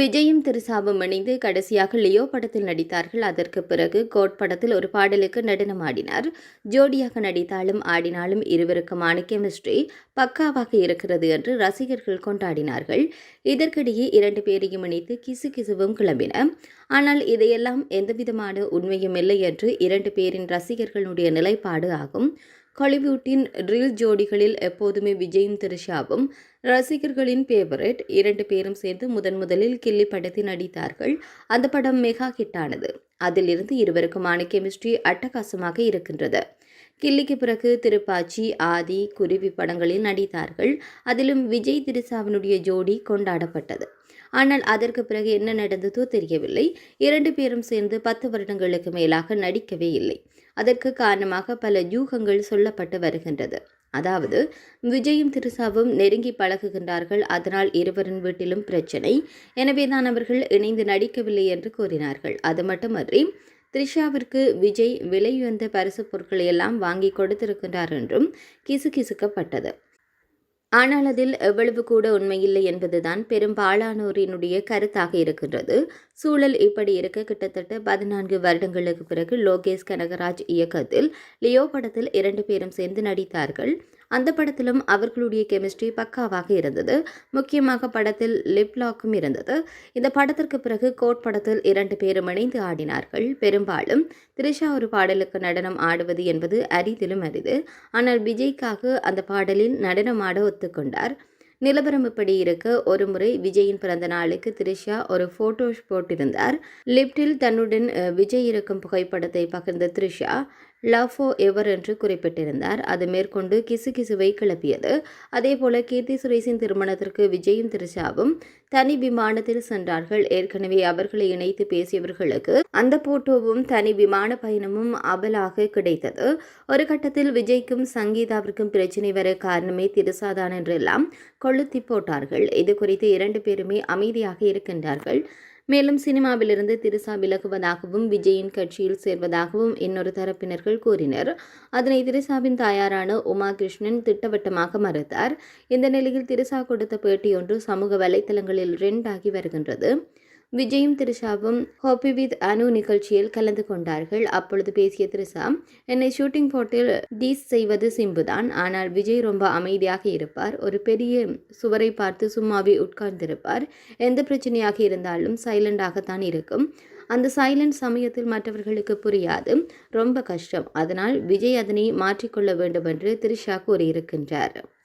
விஜயும் திருசாவும் இணைந்து கடைசியாக லியோ படத்தில் நடித்தார்கள். அதற்கு பிறகு கோட் படத்தில் ஒரு பாடலுக்கு நடனமாடினார் ஜோடியாக நடித்தாலும் ஆடினாலும் இருவருக்குமான கெமிஸ்ட்ரி பக்காவாக இருக்கிறது என்று ரசிகர்கள் கொண்டாடினார்கள். இதற்கிடையே இரண்டு பேரையும் இணைத்து கிசு கிசுவும் கிளம்பின. ஆனால் இதையெல்லாம் எந்தவிதமான உண்மையும் இல்லை என்று இரண்டு பேரின் ரசிகர்களுடைய நிலைப்பாடு ஆகும். ஹாலிவுட்டின் ரில் ஜோடிகளில் எப்போதுமே விஜயும் த்ரிஷாவும் ரசிகர்களின் பேவரட் இரண்டு பேரும் சேர்ந்து முதன் முதலில் கில்லி படத்தில் நடித்தார்கள். அந்த படம் மெகா ஹிட்டானது அதிலிருந்து இருவருக்குமான கெமிஸ்ட்ரி அட்டகாசமாக இருக்கின்றது. கில்லிக்கு பிறகு திருப்பாச்சி ஆதி குருவி படங்களில் நடித்தார்கள். அதிலும் விஜய் திரிசாவினுடைய ஜோடி கொண்டாடப்பட்டது. ஆனால் அதற்கு பிறகு என்ன நடந்ததோ தெரியவில்லை. இரண்டு பேரும் சேர்ந்து பத்து வருடங்களுக்கு மேலாக நடிக்கவே இல்லை. அதற்கு காரணமாக பல யூகங்கள் சொல்லப்பட்டு வருகின்றது. அதாவது விஜயும் திருசாவும் நெருங்கி பழகுகின்றார்கள். அதனால் இருவரின் வீட்டிலும் பிரச்சனை. எனவேதான் அவர்கள் இணைந்து நடிக்கவில்லை என்று கூறினார்கள். அது மட்டுமன்றி த்ரிஷாவிற்கு விஜய் விலையுயர்ந்த பரிசு பொருட்களை எல்லாம் வாங்கி கொடுத்திருக்கிறார் என்றும் கிசுகிசுக்கப்பட்டது. ஆனால் அதில் எவ்வளவு கூட உண்மையில்லை என்பதுதான் பெரும்பாலானோரினுடைய கருத்தாக இருக்கின்றது. சூழல் இப்படி இருக்க கிட்டத்தட்ட பதினான்கு வருடங்களுக்கு பிறகு லோகேஷ் கனகராஜ் இயக்கத்தில் லியோ படத்தில் இரண்டு பேரும் சேர்ந்து நடித்தார்கள். அந்த படத்திலும் அவர்களுடைய கெமிஸ்ட்ரி பக்காவாக இருந்தது. முக்கியமாக படத்தில் லிப்லாக்கும் இருந்தது. இந்த படத்திற்கு பிறகு கோட் படத்தில் இரண்டு பேரும் இணைந்து ஆடினார்கள். பெரும்பாலும் த்ரிஷா ஒரு பாடலுக்கு நடனம் ஆடுவது என்பது அரிதிலும் அரிது. ஆனால் விஜய்க்காக அந்த பாடலில் நடனம் ஆட ஒத்துக்கொண்டார். நிலவரம் இப்படி இருக்க ஒரு முறை விஜயின் பிறந்த நாளுக்கு த்ரிஷா ஒரு போட்டோ போட்டிருந்தார். லிப்டில் தன்னுடன் விஜய் இருக்கும் புகைப்படத்தை பகிர்ந்த த்ரிஷா லவ் ஃபோ எவர் என்று குறிப்பிட்டிருந்தார். அது மேற்கொண்டு கிசு கிசுவை கிளப்பியது. அதேபோல கீர்த்தி சுரேஷின் திருமணத்திற்கு விஜயும் திருஷாவும் தனி விமானத்தில் சென்றார்கள். ஏற்கனவே அவர்களை இணைத்து பேசியவர்களுக்கு அந்த போட்டோவும் தனி விமான பயணமும் அபலாக கிடைத்தது. ஒரு கட்டத்தில் விஜய்க்கும் சங்கீதாவிற்கும் பிரச்சனை வர காரணமே திருசாதான் என்றெல்லாம் கொளுத்தி போட்டார்கள். இது குறித்து இரண்டு பேருமே அமைதியாக இருக்கின்றார்கள். மேலும் சினிமாவிலிருந்து திருசா விலகுவதாகவும் விஜயின் கட்சியில் சேர்வதாகவும் இன்னொரு தரப்பினர்கள் கூறினர். அதனை திருசாவின் தாயாரான உமா கிருஷ்ணன் திட்டவட்டமாக மறுத்தார். இந்த நிலையில் திருசா கொடுத்த பேட்டியொன்று சமூக வலைதளங்களில் ரெண்டாகி வருகின்றது. விஜயும் த்ரிஷாவும் ஹாப்பி வித் அனு நிகழ்ச்சியில் கலந்து கொண்டார்கள். அப்பொழுது பேசிய த்ரிஷா என்னை ஷூட்டிங் போட்டில் டீஸ் செய்வது சிம்பு தான் ஆனால் விஜய் ரொம்ப அமைதியாக இருப்பார். ஒரு பெரிய சுவரை பார்த்து சும்மாவே உட்கார்ந்திருப்பார். எந்த பிரச்சனையாக இருந்தாலும் சைலண்டாகத்தான் இருக்கும். அந்த சைலண்ட் சமயத்தில் மற்றவர்களுக்கு புரியாது. ரொம்ப கஷ்டம். அதனால் விஜய் அதனை மாற்றிக்கொள்ள வேண்டும் என்று திரிஷா கூறியிருக்கின்றார்.